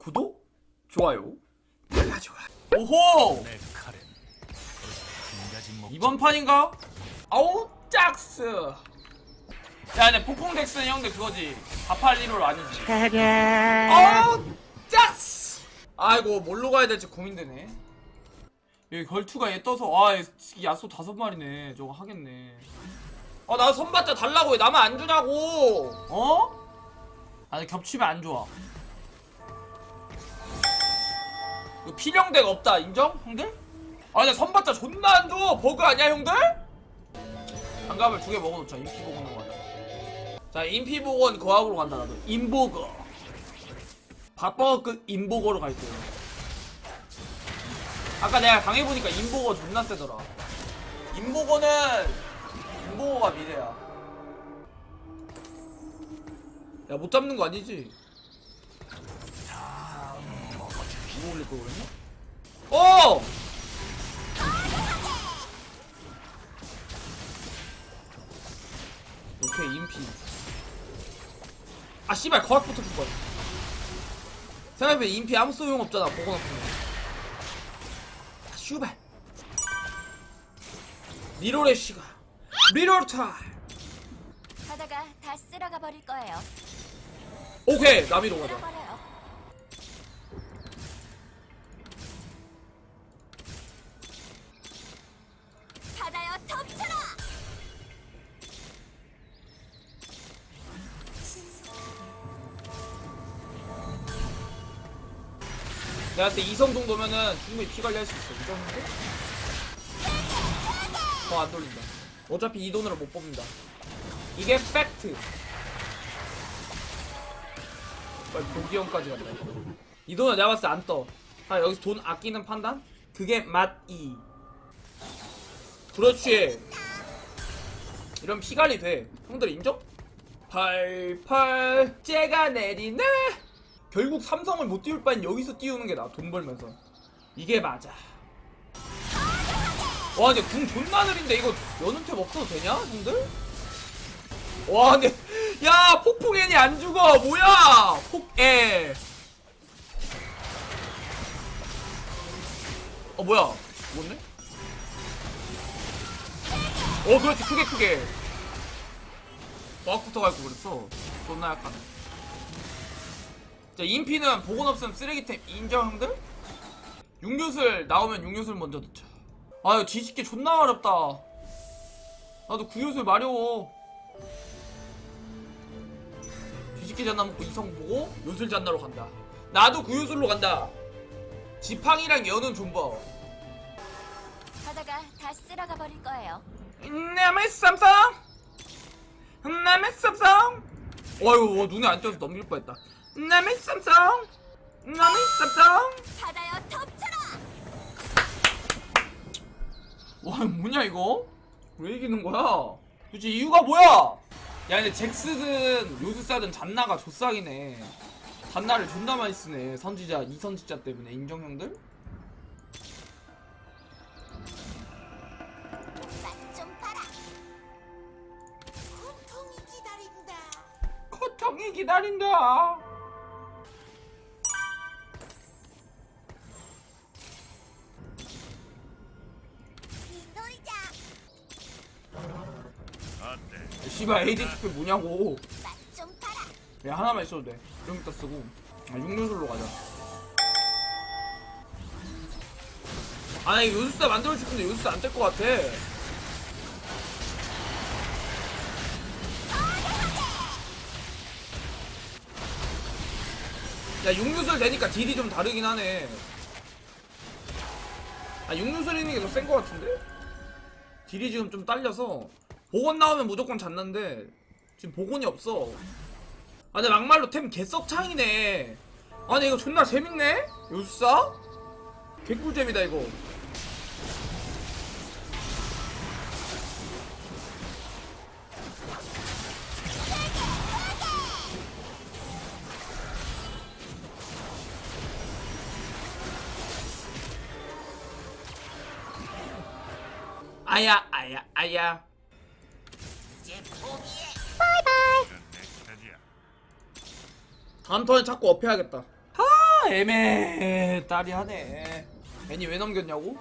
구독, 좋아요, 눌러줘. 오호! 이번 판인가? 아우 짝스. 야, 근데 폭풍 덱스는 형들 그거지. 481로 아니지. 아우 짝스. 아이고 뭘로 가야 될지 고민되네. 여기 걸투가 얘 떠서 아얘 야수 다섯 마리네. 저거 하겠네. 아나 선받자 달라고 왜 나만 안 주냐고. 어? 아니 겹치면 안 좋아. 이거 필형대가 없다 인정 형들? 아니 선받자 존나 안 줘. 버그 아니야 형들? 장갑을 두 개 먹어놓자. 인피 복원으로 가자. 자 인피 복원 거학으로 간다 나도. 인보거. 밥버그 인보거로 갈게요. 아까 내가 당해보니까 인보거 존나 세더라. 인보거는 인보거가 미래야. 야 못 잡는 거 아니지? 이거 올릴 거 그랬나? 어! 오케이 인피. 아 씨발 거학부터 줄거야 생각해보면 인피 아무 소용 없잖아 보건 없으면 아 씨발. 리롤의 시간. 리롤 타임. 하다가 다 쓸어가 버릴 거예요. 오케이 나비로 가자 내가 그때 이성 정도면은 충분히 피 관리할 수 있어. 이 정도? 더안 돌린다. 어차피 이 돈으로 못 뽑는다. 이게 팩트. 빨리 보기 형까지 간다 이 돈은 내가 봤을 때 안 떠. 아 여기서 돈 아끼는 판단? 그게 맛이. 그렇지. 이런 피 관리 돼. 형들 인정? 팔팔. 째가 내리네 결국 삼성을 못 띄울 바엔 여기서 띄우는 게 나아 돈 벌면서. 이게 맞아. 와 근데 궁 존나 느린데 이거 여는 탭 없어도 되냐 형들? 와 근데 야 폭풍애니 안 죽어. 뭐야? 폭애 어 뭐야? 죽었네? 어 그렇지. 크게 크게. 과학부터 갈거 그랬어. 존나 약하네 자 인피는 복원 없으면 쓰레기템 인정 형들? 육류술 나오면 육류술 먼저 넣자. 아 이거 뒤집기 존나 어렵다. 나도 구요술 마려워 뒤집기 잔나 먹고 이성 보고 요술 잔나로 간다. 나도 구요술로 간다. 지팡이랑 연은 존버. 바다가 다 쓸어가 버릴 거예요. 남의 쌈쌈 남의 어이구 와, 눈에 안 띄어서 넘길 뻔했다 남의 쌈쌈 남의 쌈쌈 바다여 덮쳐라. 와 뭐냐 이거? 왜 이기는 거야? 도대체 이유가 뭐야? 야 근데 잭스든 요스사든 잔나가 조싹이네 잔나를 존나 많이 쓰네 선지자 이선지자 때문에 인정형들? 맛좀 봐라. 고통이 기다린다. 고통이 기다린다 씨발 AD 특별 뭐냐고. 야 하나만 있어도 돼. 좀 이따 쓰고. 아, 육류술로 가자. 아니 요술사 만들고 싶은데 요술사 안될 것 같아. 야 육류술 되니까 딜이 좀 다르긴 하네. 아 육류술 있는 게 더 센 것 같은데? 딜이 지금 좀 딸려서 복원 나오면 무조건 잤는데 지금 복원이 없어. 아 근데 막말로 템 개썩창이네. 아니 이거 존나 재밌네? 요수사? 개꿀잼이다 이거. 아야 아야 아야 다음 턴에 자꾸 업해야겠다. 아 애매. 딸이 하네. 애니 왜 넘겼냐고?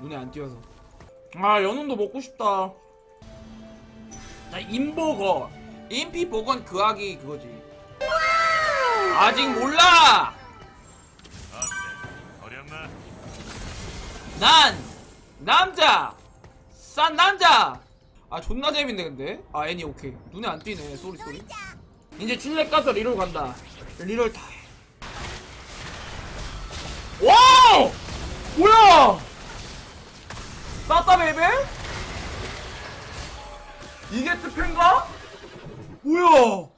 눈에 안 띄어서. 아 연운도 먹고 싶다. 자 인버거. 인피버거는 그하기 그거지. 아직 몰라? 난 남자! 싼 남자 아 존나 재밌네 근데. 아 애니 오케이. 눈에 안 띄네. 쏘리 쏘리. 이제 칠렉 가서 리롤 간다. 리롤 타임 와우! 뭐야? 싸따 베이베? 이게 특패인가? 뭐야?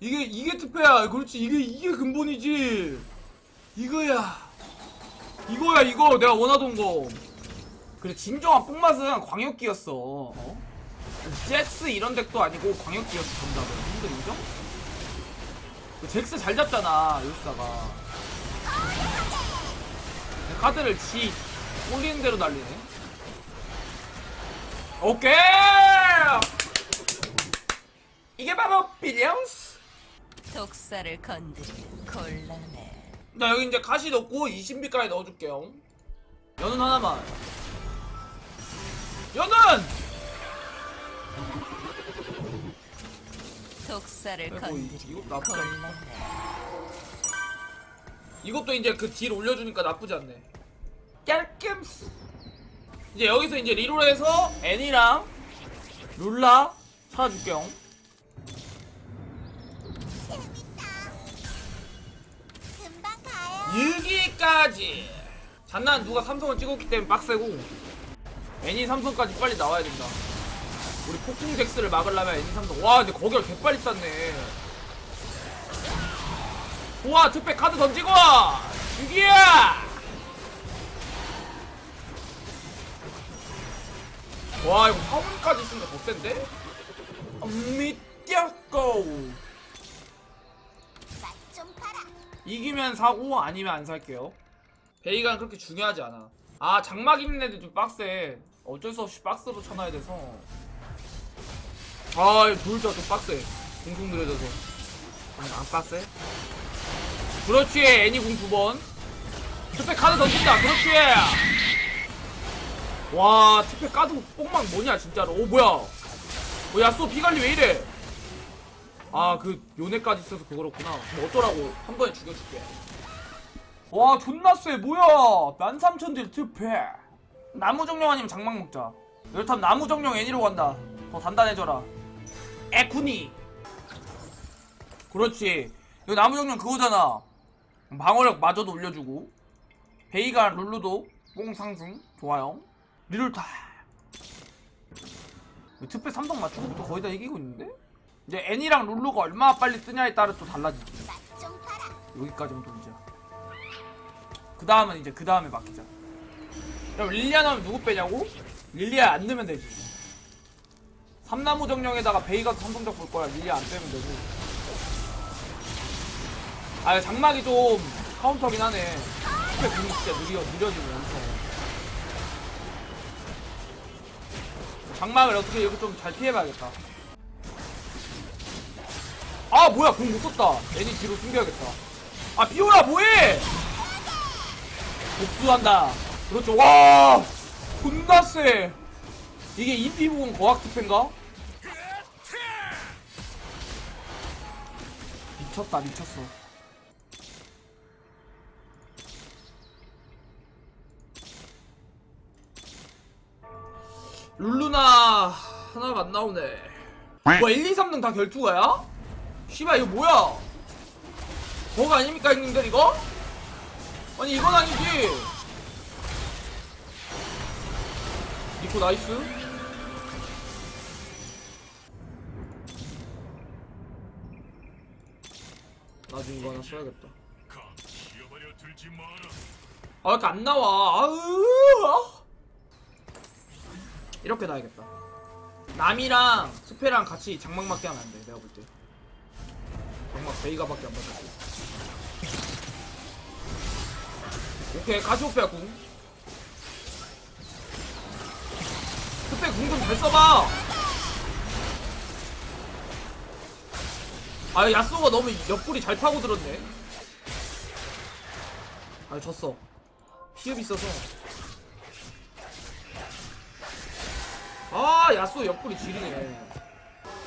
이게 이게 특패야. 그렇지. 이게 이게 근본이지. 이거야. 이거야 이거. 내가 원하던 거. 그래 진정한 뽕맛은 광역기였어. 어? 잭스 이런 덱도 아니고 광역기였어 정답은 형들 인정? 그 잭스 잘 잡잖아 요스다가 카드를 지 올리는 대로 날리네 오케이 이게 바로 빌리언스 독사를 건드리면 곤란해. 나 여기 이제 가시 넣고 20비까지 넣어줄게요. 연은 하나만. 연은! 독사를 아이고, 이거 않다. 곤란해. 이것도 이제 그 딜 올려주니까 나쁘지 않네. 깔끔스. 이제 여기서 이제 리롤해서 애니랑 룰라. 금방 가요. 여기까지. 잔난 누가 삼성을 찍었기 때문에 빡세고 애니 삼성까지 빨리 나와야 된다. 우리 폭풍 잭스를 막으려면 삼성. 와 근데 거기가 개빨리 쌌네. 우와 특배 카드 던지고 죽이야. 와 이거 화물까지 있으니까 더 센데? 맛좀 팔아. 이기면 사고 아니면 안 살게요. 베이가는 그렇게 중요하지 않아. 아 장막 있는 애들 좀 빡세. 어쩔 수 없이 박스로 쳐놔야 돼서. 아 돌자 좀 빡세. 공중 느려져서. 아니 안 빡세? 그렇지 애니 궁두 번. 특패 카드 던진다. 그렇지. 와 특패 카드 뽕망 뭐냐 진짜로. 오 뭐야? 어, 야 쏘 피관리 왜 이래? 아 그 요네까지 있어서 그거였구나 뭐 어쩌라고 한 번에 죽여줄게 와 존나 쎄 뭐야 13,000딜 특패 나무 정령 아니면 장막 먹자 이렇다면 나무 정령 애니로 간다 더 단단해져라 에쿠니 그렇지 이거 나무 정령 그거잖아 방어력 마저도 올려주고 베이가 룰루도 뽕 상승 좋아요 리롤타 특패 3성 맞추고부터 거의 다 이기고 있는데? 이제 애니랑 룰루가 얼마나 빨리 뜨냐에 따라 또 달라지지. 여기까지면 돈이자. 그 다음은 이제 그 다음에 맡기자. 그럼 릴리아 나오면 누구 빼냐고? 릴리아 안 넣으면 되지. 삼나무 정령에다가 베이가 삼성작 볼 거야. 릴리아 안 빼면 되고. 아 장막이 좀 카운터긴 하네. 스페 공이 진짜 느려 느려지고 엄청. 장막을 어떻게 이렇게 좀 잘 피해봐야겠다. 아 뭐야 공 못 썼다 애니 뒤로 숨겨야겠다 아 비오라 뭐해 복수한다 그렇죠 와 존나 쎄 이게 인피 부분 거학 투패인가? 미쳤다 미쳤어 룰루나 하나가 안 나오네 뭐 1, 2, 3등 다 결투가야? 씨발 이거 뭐야? 버거 아닙니까 형님들 이거? 아니 이건 아니지 니코 나이스 나중에 이거 하나 써야겠다. 아 이렇게 안 나와? 아으 이렇게 놔야겠다. 남이랑 스페랑 같이 장막 맞게 하면 안돼 내가 볼때. 장막 베이가 밖에 안 맞았어 오케이 가시오페야 궁. 스페 궁 좀 잘 써봐 아 야스오가 너무 옆구리 잘 파고 들었네 아 졌어 피흡 있어서 아 야쏘 옆구리 지리네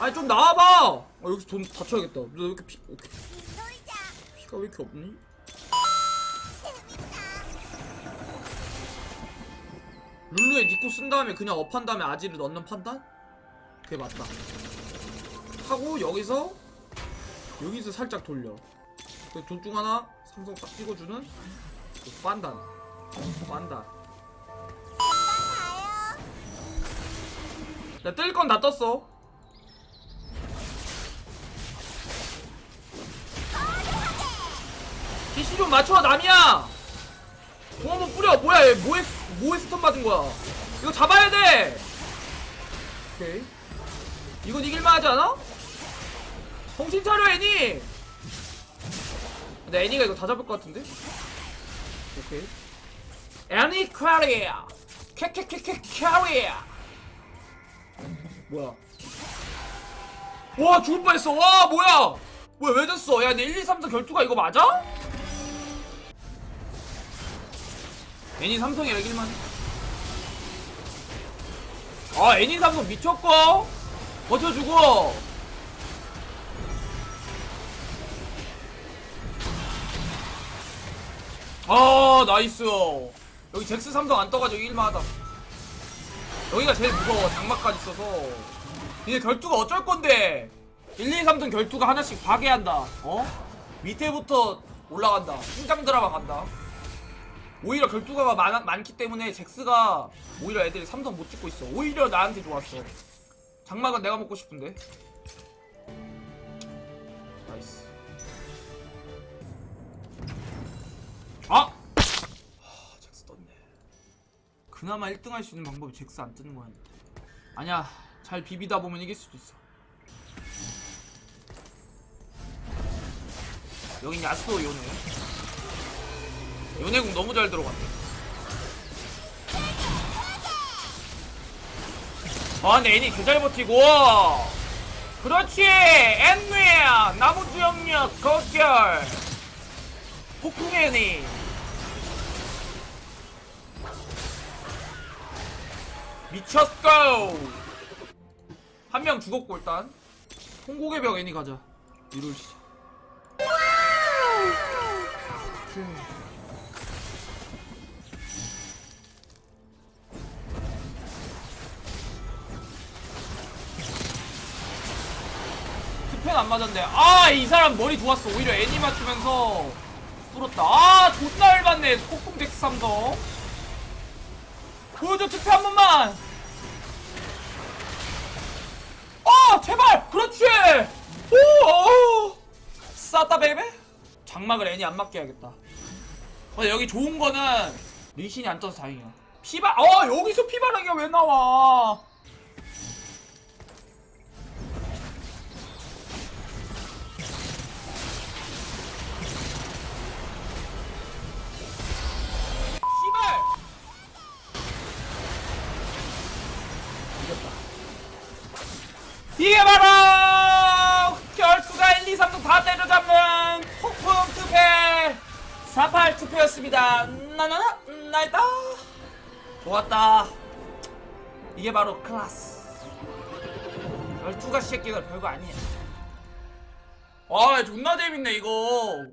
아니 좀 나와봐 어, 여기서 돈 다쳐야겠다 너왜 이렇게 피 오케이. 피가 왜 이렇게 없니? 룰루에 니코 쓴 다음에 그냥 업한 다음에 아지를 넣는 판단? 그게 맞다 하고 여기서 여기서 살짝 돌려. 둘중 하나 삼성 딱 찍어주는 그 판단 판단 나 뜰 건다 떴어. DC 좀 맞춰 남이야! 공 한번 뿌려. 뭐야 얘 뭐에 뭐에 스턴 맞은 거야? 이거 잡아야 돼! 오케이. 이건 이길만 하지 않아? 정신 차려 애니! 근데 애니가 이거 다 잡을 것 같은데? 오케이. 애니 퀘리야 캐캐캐캐 캐리야 뭐야? 와 죽을 뻔했어. 와 뭐야? 뭐야 왜 졌어? 야내 1, 2, 3, 4 결투가 이거 맞아? 애니 삼성이라 이길만 해. 아 애니 삼성 미쳤고! 버텨주고 아 나이스. 여기 잭스 삼성 안 떠가지고 일만하다. 여기가 제일 무서워 장막까지 있어서. 이제 결투가 어쩔 건데? 1, 2, 3등 결투가 하나씩 파괴한다. 어? 밑에부터 올라간다. 신장 드라마 간다. 오히려 결투가가 많, 많기 때문에 잭스가 오히려 애들이 삼성 못 찍고 있어. 오히려 나한테 좋았어. 장막은 내가 먹고 싶은데 그나마 1등 할 수 있는 방법이 잭스 안 뜨는 거였는데. 아니야 잘 비비다 보면 이길 수도 있어. 여긴 야스오 요네. 요네궁 너무 잘 들어갔네. 아 근데 애니 개잘 버티고. 그렇지! 앤누야! 나무주영력 거결 폭풍의 애니 미쳤고 한 명 죽었고 일단. 홍곡의 벽 애니 가자. 이룰 시작. 투펜 안 맞았네. 아이 사람 머리 좋았어. 오히려 애니 맞추면서 뚫었다. 아 존나 열받네. 폭풍 덱스 삼성. 보여줘 투표 한 번만 제발! 그렇지! 오 싸다 베이베? 장막을 애니 안 해야겠다. 어, 여기 좋은 거는 리신이 안 떠서 다행이야. 피바 어 여기서 피바라기가 왜 나와 이게 바로 결투가 1, 2, 3등 다 때려잡는 폭풍 투패! 48 투표였습니다. 나나나 나이다 좋았다. 이게 바로 클라스. 결투가 새끼가 별거 아니야 와 존나 재밌네 이거